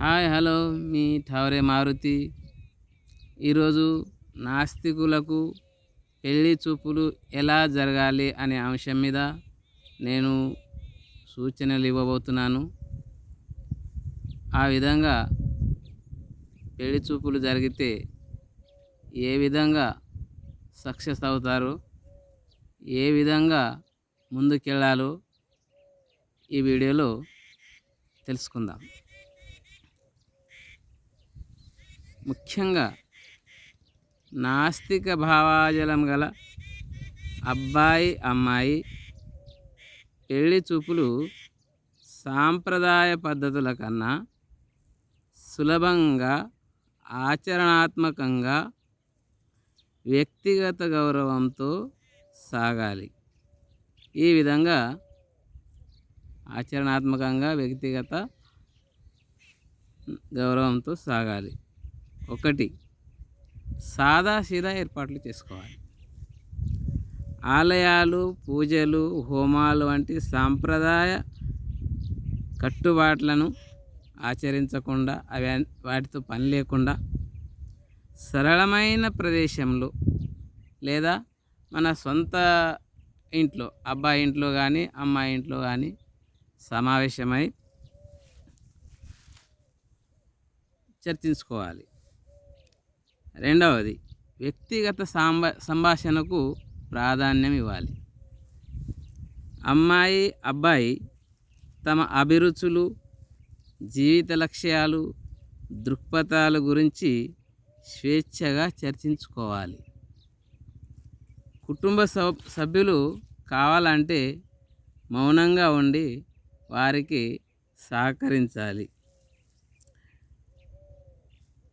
Hi hello మీ ఠావరే మారుతి. ఈరోజు నాస్తికులకు పెళ్ళి చూపులు ఎలా జరగాలి అనే అంశం మీద నేను సూచనలు ఇవ్వబోతున్నాను. ఆ విధంగా పెళ్ళి చూపులు జరిగితే ఏ విధంగా సక్సెస్ అవుతారు ఏ విధంగా ముందుకెళ్ళాలో ఈ వీడియోలో తెలుసుకుందాం. ముఖ్యంగా నాస్తిక భావాజలం గల అబ్బాయి అమ్మాయి పెళ్ళి చూపులు సాంప్రదాయ పద్ధతుల కన్నా సులభంగా ఆచరణాత్మకంగా వ్యక్తిగత గౌరవంతో సాగాలి. ఈ విధంగా ఆచరణాత్మకంగా వ్యక్తిగత గౌరవంతో సాగాలి. ఒకటి. సాదాసీదా ఏర్పాట్లు చేసుకోవాలి. ఆలయాలు పూజలు హోమాలు వంటి సాంప్రదాయ కట్టుబాట్లను ఆచరించకుండా అవి వాటితో పని లేకుండా సరళమైన ప్రదేశంలో లేదా మన సొంత ఇంట్లో అబ్బాయి ఇంట్లో కానీ అమ్మాయి ఇంట్లో కానీ సమావేశమై చర్చించుకోవాలి. రెండవది వ్యక్తిగత సాంబ సంభాషణకు ప్రాధాన్యం ఇవ్వాలి. అమ్మాయి అబ్బాయి తమ అభిరుచులు జీవిత లక్ష్యాలు దృక్పథాల గురించి స్వేచ్ఛగా చర్చించుకోవాలి. కుటుంబ సభ్యులు కావాలంటే మౌనంగా ఉండి వారికి సహకరించాలి.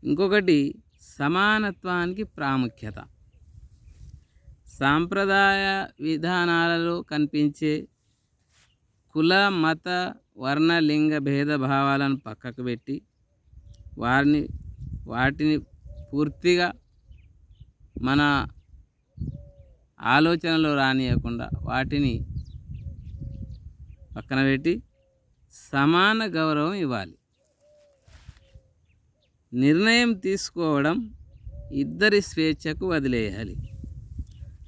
ఇంకొకటి సమానత్వానికి ప్రాముఖ్యత. సాంప్రదాయ విధానాలలో కనిపించే కుల మత వర్ణ లింగ భేదభావాలను పక్కకు పెట్టి వారిని వాటిని పూర్తిగా మన ఆలోచనలో రానియకుండా వాటిని పక్కన పెట్టి సమాన గౌరవం ఇవ్వాలి. నిర్ణయం తీసుకోవడం ఇద్దరి స్వేచ్ఛకు వదిలేయాలి.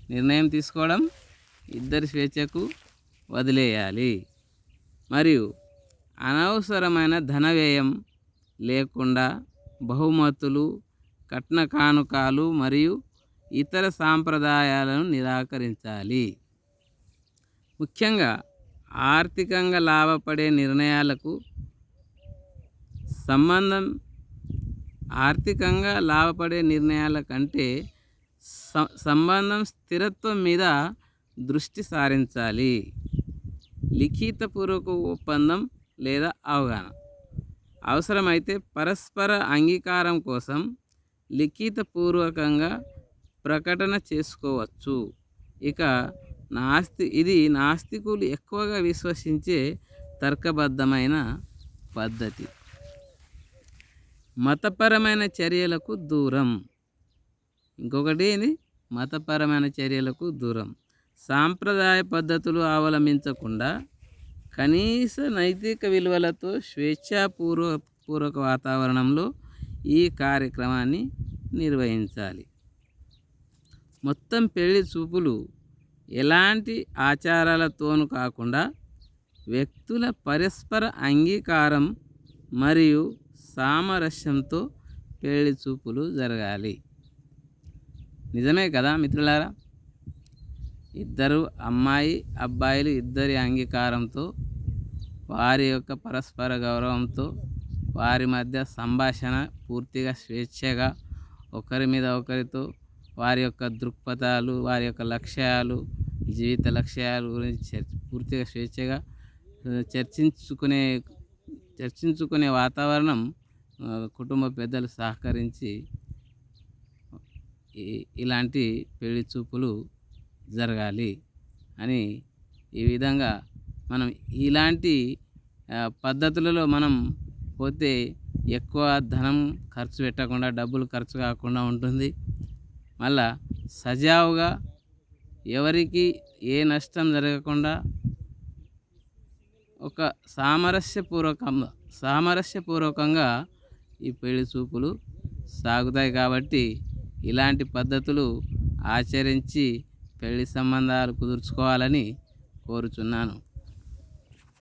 నిర్ణయం తీసుకోవడం ఇద్దరి స్వేచ్ఛకు వదిలేయాలి. మరియు అనవసరమైన ధన వ్యయం లేకుండా బహుమతులు కట్న కానుకాలు మరియు ఇతర సాంప్రదాయాలను నిరాకరించాలి. ముఖ్యంగా ఆర్థికంగా లాభపడే నిర్ణయాలకు సంబంధం ఆర్థికంగా లాభపడే నిర్ణయాల కంటే సంబంధం స్థిరత్వం మీద దృష్టి సారించాలి. లిఖితపూర్వక ఒప్పందం లేదా అవగాహన. అవసరమైతే పరస్పర అంగీకారం కోసం లిఖితపూర్వకంగా ప్రకటన చేసుకోవచ్చు. ఇక నాస్తి ఇది నాస్తికులు ఎక్కువగా విశ్వసించే తర్కబద్ధమైన పద్ధతి. మతపరమైన చర్యలకు దూరం. ఇంకొకటి ఇది మతపరమైన చర్యలకు దూరం. సాంప్రదాయ పద్ధతులు అవలంబించకుండా కనీస నైతిక విలువలతో స్వేచ్ఛాపూర్వ పూర్వక వాతావరణంలో ఈ కార్యక్రమాన్ని నిర్వహించాలి. మొత్తం పెళ్ళి చూపులు ఎలాంటి ఆచారాలతోనూ కాకుండా వ్యక్తుల పరస్పర అంగీకారం మరియు సామరస్యంతో పెళ్ళి చూపులు జరగాలి. నిజమే కదా మిత్రులారా? ఇద్దరు అమ్మాయి అబ్బాయిలు ఇద్దరి అంగీకారంతో వారి యొక్క పరస్పర గౌరవంతో వారి మధ్య సంభాషణ పూర్తిగా స్వేచ్ఛగా ఒకరి మీద ఒకరితో వారి యొక్క దృక్పథాలు వారి యొక్క లక్ష్యాలు జీవిత లక్ష్యాల గురించి పూర్తిగా స్వేచ్ఛగా చర్చించుకునే చర్చించుకునే వాతావరణం కుటుంబ పెద్దలు సహకరించి ఇలాంటి పెళ్ళి చూపులు జరగాలి అని ఈ విధంగా మనం ఇలాంటి పద్ధతులలో మనం పోతే ఎక్కువ ధనం ఖర్చు పెట్టకుండా డబ్బులు ఖర్చు కాకుండా ఉంటుంది. మళ్ళా సజావుగా ఎవరికి ఏ నష్టం జరగకుండా ఒక సామరస్యపూర్వకంగా సామరస్యపూర్వకంగా ఈ పెళ్ళి చూపులు సాగుతాయి కాబట్టి ఇలాంటి పద్ధతులు ఆచరించి పెళ్ళి సంబంధాలు కుదుర్చుకోవాలని కోరుచున్నాను.